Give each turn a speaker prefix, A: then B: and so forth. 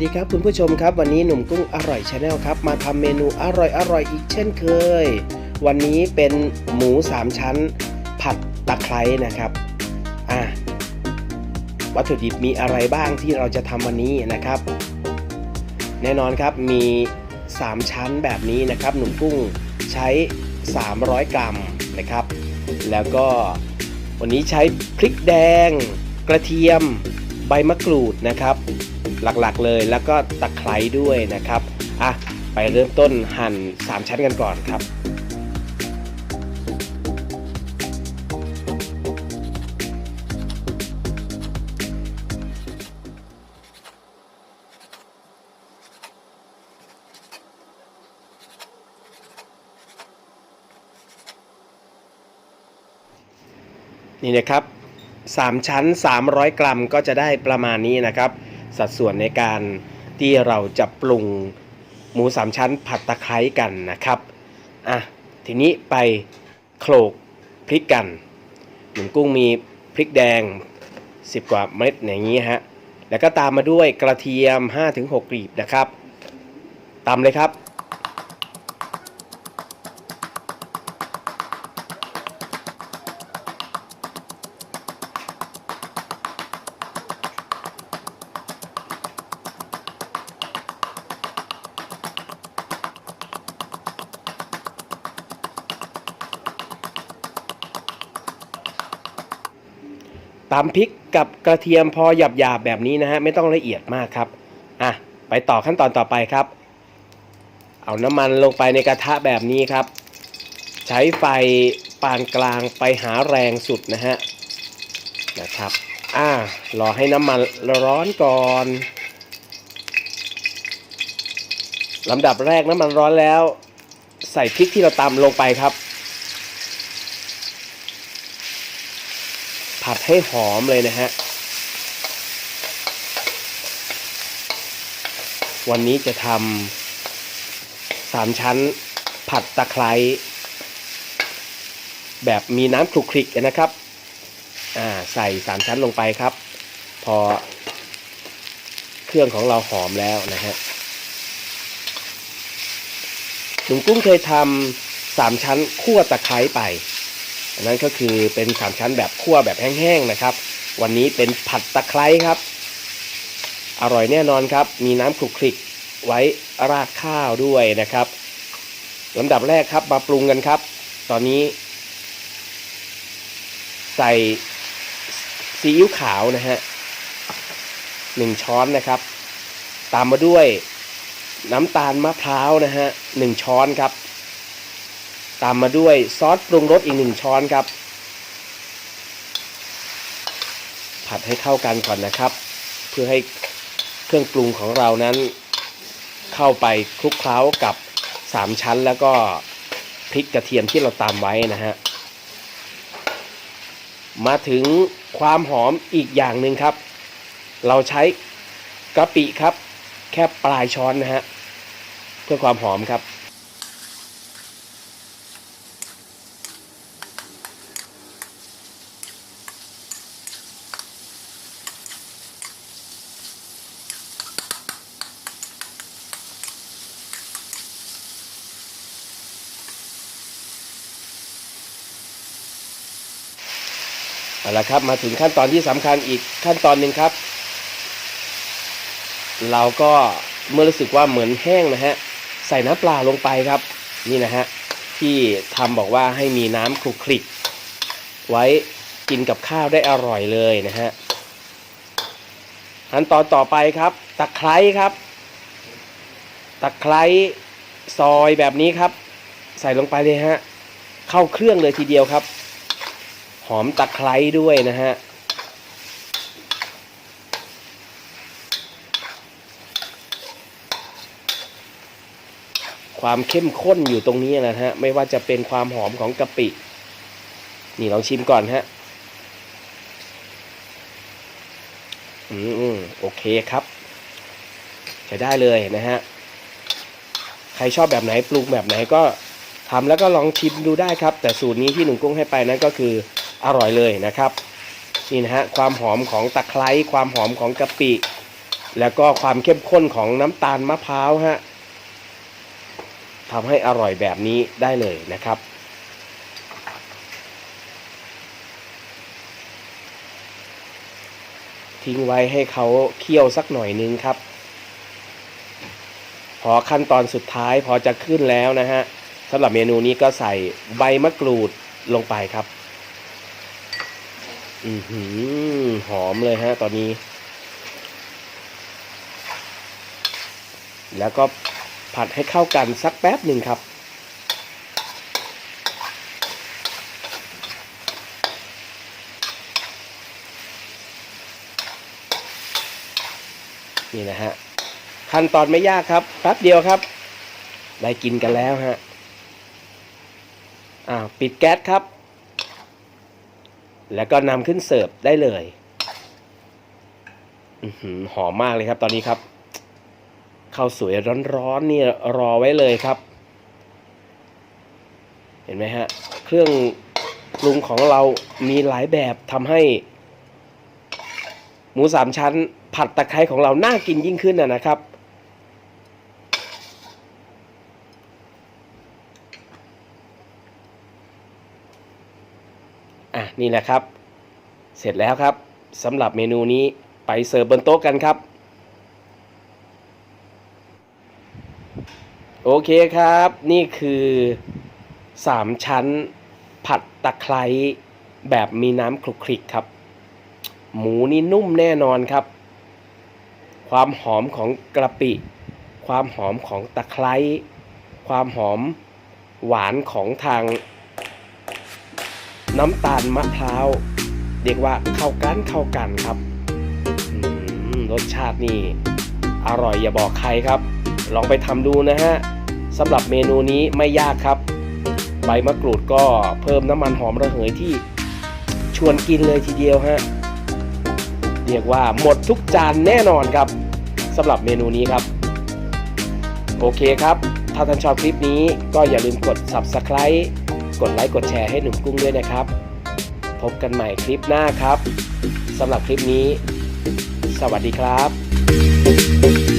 A: ดีครับคุณผู้ชมครับ วันนี้หนุ่มกุ้งอร่อยชาแนลครับ มาทำเมนูอร่อยอร่อยอีกเช่นเคย วันนี้เป็นหมูสามชั้น ผัดตะไคร้นะครับอะวัตถุดิบมีอะไรบ้างที่เราจะทำวันนี้นะครับ แน่นอนครับมี 3 ชั้นแบบนี้นะครับ หนุ่มกุ้งใช้ 300 กรัมนะครับ แล้วก็วันนี้ใช้พริกแดง กระเทียม ใบมะกรูดนะครับ หลักๆเลย แล้วก็ตะไคร้ด้วยนะครับอะไปเริ่มต้นหั่น 3 ชั้นกันก่อนครับนี่นะครับ 3 ชั้น 300 กรัมก็จะได้ประมาณนี้นะครับ สัดส่วนในการที่เราจะปรุงหมูสามชั้นผัดตะไคร้กันนะครับอะทีนี้ไปโขลกพริกกันหนุ่มกุ้งมีพริกแดง 10 กว่าเม็ดอย่างนี้ฮะแล้วก็ตามมาด้วยกระเทียม 5-6กลีบนะครับตามเลยครับ ตำพริกกับกระเทียมพอหยาบๆแบบนี้นะฮะไม่ต้องละเอียดมากครับอะไปต่อขั้นตอนต่อไปครับ เอาน้ำมันลงไปในกระทะแบบนี้ครับ ใช้ไฟปานกลางไปหาแรงสุดนะฮะนะครับอ่ารอให้น้ำมันร้อนก่อนลำดับแรกน้ำมันร้อนแล้ว ใส่พริกที่เราตำลงไปครับ ผัดให้หอมเลยนะฮะ วันนี้จะทำสามชั้นผัดตะไคร้แบบมีน้ำคลุกคลิกนะครับ อ่าใส่สามชั้นลงไปครับ พอเครื่องของเราหอมแล้วนะฮะหนุ่มกุ้งเคยทำสามชั้นคั่วตะไคร้ไป อันนั้นก็คือเป็นสามชั้นแบบคั่วแบบแห้งๆนะครับ วันนี้เป็นผัดตะไคร้ครับ อร่อยแน่นอนครับ มีน้ำคลุกคลิกไว้ราดข้าวด้วยนะครับลำดับแรกครับมาปรุงกันครับ ตอนนี้ ใส่ซีอิ๊วขาวนะฮะหนึ่งช้อนนะครับ ตามมาด้วยน้ำตาลมะพร้าวนะฮะหนึ่งช้อนครับ ตามมาด้วยซอสปรุงรสอีกหนึ่งช้อนครับ ผัดให้เข้ากันก่อนนะครับ เพื่อให้เครื่องปรุงของเรานั้น เข้าไปคลุกเคล้ากับ 3 ชั้นแล้วก็พริกกระเทียมที่เราตามไว้นะฮะ มาถึงความหอมอีกอย่างหนึ่งครับ เราใช้กะปิครับ แค่ปลายช้อนนะฮะ เพื่อความหอมครับ เอาละครับมาถึงขั้นตอนที่สำคัญอีกขั้นตอนหนึ่งครับ เราก็เมื่อรู้สึกว่าเหมือนแห้งนะฮะใส่น้ำปลาลงไปครับ นี่นะฮะที่ทำบอกว่าให้มีน้ำคลุกคลิก ไว้กินกับข้าวได้อร่อยเลยนะฮะขั้นตอนต่อไปครับตะไคร้ครับตะไคร้ซอยแบบนี้ครับ ใส่ลงไปเลยฮะเข้าเครื่องเลยทีเดียวครับ อมตะไคร้ด้วยนะฮะความเข้มข้นอยู่ตรงนี้นะฮะ ไม่ว่าจะเป็นความหอมของกะปิ นี่ลองชิมก่อนฮะ อืมอมโอเคครับ ใช้ได้เลยนะฮะ ใครชอบแบบไหนปรุงแบบไหนก็ทำแล้วก็ลองชิมดูได้ครับ แต่สูตรนี้ที่หนุ่มกุ้งให้ไปนั้นก็คือ อร่อยเลยนะครับนี่นะฮะความหอมของตะไคร้ความหอมของกะปิ แล้วก็ความเข้มข้นของน้ำตาลมะพร้าวฮะทำให้อร่อยแบบนี้ได้เลยนะครับทิ้งไว้ให้เขาเคี่ยวสักหน่อยนึงครับ พอขั้นตอนสุดท้ายพอจะขึ้นแล้วนะฮะสำหรับเมนูนี้ก็ใส่ใบมะกรูดลงไปครับ อือหือหอมเลยฮะ ตอนนี้ แล้วก็ผัดให้เข้ากันสักแป๊บหนึ่งครับ นี่นะฮะ ขั้นตอนไม่ยากครับแป๊บเดียวครับ ได้กินกันแล้วฮะ อ่า ปิดแก๊สครับ แล้วก็นำขึ้นเสิร์ฟได้เลยอหอมมากเลยครับ ตอนนี้ครับข้าวสวยร้อนๆนี่รอไว้เลยครับ เห็นไหมฮะ เครื่องปรุงของเรามีหลายแบบทำให้ หมูสามชั้นผัดตะไคร้ของเราน่ากินยิ่งขึ้นนะครับ นี่แหละครับ เสร็จแล้วครับสำหรับเมนูนี้ไปเสิร์ฟบนโต๊ะกันครับ โอเคครับ นี่คือ 3 ชั้น ผัดตะไคร้แบบมีน้ำคลุกคลิกครับ หมูนี่นุ่มแน่นอนครับ ความหอมของกระปิ ความหอมของตะไคร้ความหอมหวานของทาง น้ำตาลมะพร้าวเรียกว่าเข้ากันเข้ากันครับรสชาตินี่อร่อยอย่าบอกใครครับ ลองไปทำดูนะฮะสำหรับเมนูนี้ไม่ยากครับ ใบมะกรูดก็เพิ่มน้ำมันหอมระเหยที่ชวนกินเลยทีเดียวฮะเรียกว่าหมดทุกจานแน่นอนครับสำหรับเมนูนี้ครับ โอเคครับ ถ้าท่านชอบคลิปนี้ก็อย่าลืมกด subscribe กดไลค์กดแชร์ให้หนุ่มกุ้งด้วยนะครับ พบกันใหม่คลิปหน้าครับสำหรับคลิปนี้ สวัสดีครับ